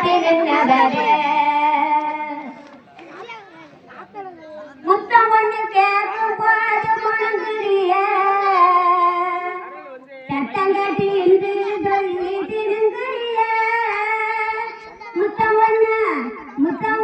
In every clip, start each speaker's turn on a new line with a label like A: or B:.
A: வளர்த்தி நின்றவரே முத்தம் ஒண்ணு கேட்கும் போது முழங்குறிய சட்டம் கட்டி என்று சொல்லி திருங்குறிய முத்தம் ஒண்ணு முத்தம்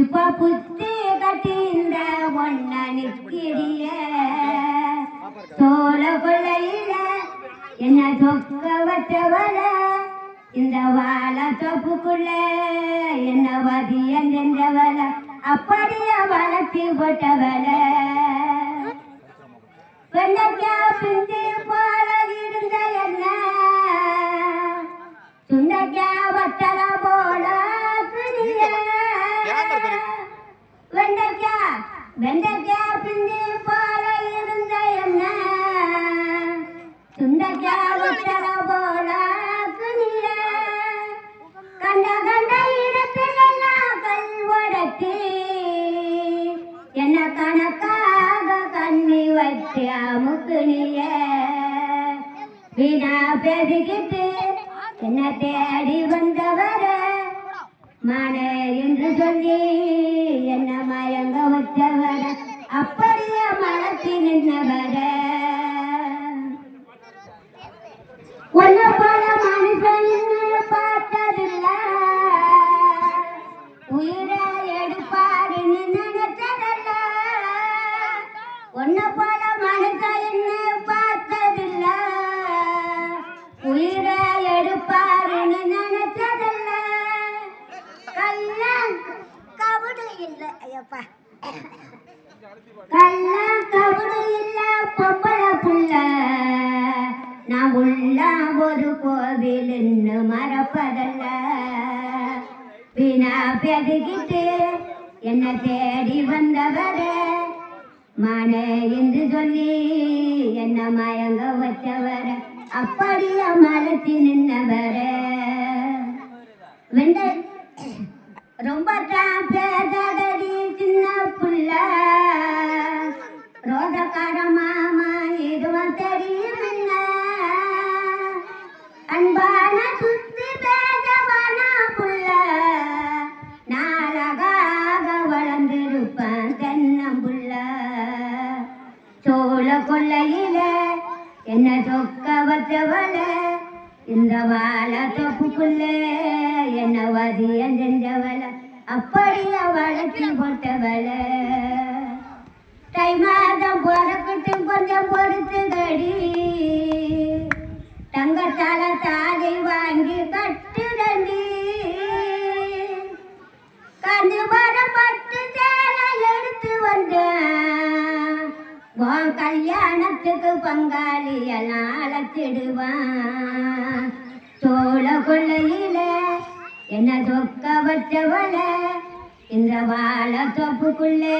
A: இப்ப புத்தி கட்டி இந்த ஒன்ன நிற்கிறிய சோழ கொள்ளையில என்ன சொக்க இந்த வாழ தொப்புக்குள்ள என்ன வதியம் செஞ்சவள அப்படியே வளர்த்தி போட்டவள வெள்ளக்கா பிந்தி போ வெண்டக்கா பிந்தி போல இருந்த என்ன சுண்டக்கா வட்டல போல பிரிய கண்ட கண்ட இடத்திலெல்லாம் கல்வடத்தி என்ன கணக்காக கண்ணி வச்சு அமுக்குனிய வீணா பெருகிட்டு என்ன தேடி வந்தவர மன என்று சொல்லி ஒன்ன போல மனுஷன் இன்னும் பார்த்ததில்ல உயிரை எடுப்பாருன்னு நினைச்சதல்ல ஒன்ன போல மனுஷன் இன்னும் பார்த்ததில்ல உயிரை எடுப்பாருன்னு நினைச்சதல்ல. கல்ல கபடு இல்லை ஐயப்பா. கள்ள கபடு இல்ல பொம்பளை புள்ள. நான் உள்ள ஒரு கோவில்னு மறப்பதல்ல. வினா பெருகிட்டு என்ன தேடி வந்தவரே. மானே என்று சொல்லி என்ன மயங்க வச்சவர. அப்படியே மலத்தி நின்னவர. வெண்ட ரொம்ப தான் கொள்ளையில என்ன சொக்க வச்சவள இந்த வாழ தொப்புக்குள்ள என்ன வதியம் செஞ்சவள அப்படியே வளர்ச்சி போட்டவள தை மாதம் பிறக்கட்டும் கொஞ்சம் பொறுத்துதடி தங்கத்தால தாலி வாங்கி கட்டுதண்டி கண்டு மரம் பட்டு சேலை எடுத்து வந்தேன் உன் கல்யாணத்துக்கு பங்காளி எல்லாம் அழைச்சிடுவான். சோழ கொள்ளையில என்ன தொக்க வச்சவள? இந்த வாழ தொப்புக்குள்ளே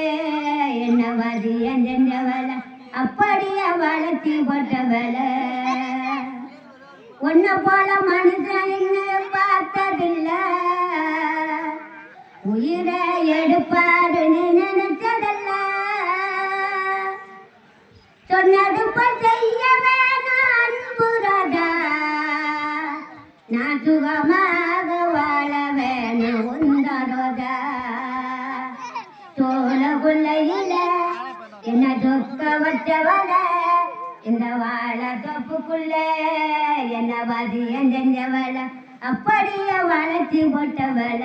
A: என்ன வதியம் செஞ்சவள அப்படியே வளர்த்தி போட்டவளை. உன்ன போல மனுஷன் பார்த்ததில்ல. உயிரை எடுப்பாருன்னு நினைச்சதல்ல. சொன்னது போல் செய்ய வேணும் அன்புரதா நான் சுகமாக வாழ வேணும் உந்தரோதா தோல குள்ளையில என்ன சொக்க வச்சவளை. இந்த வாழ தொப்புக்குள்ள? என்ன வதியம் செஞ்சவள அப்படியே வளர்ச்சி போட்டவள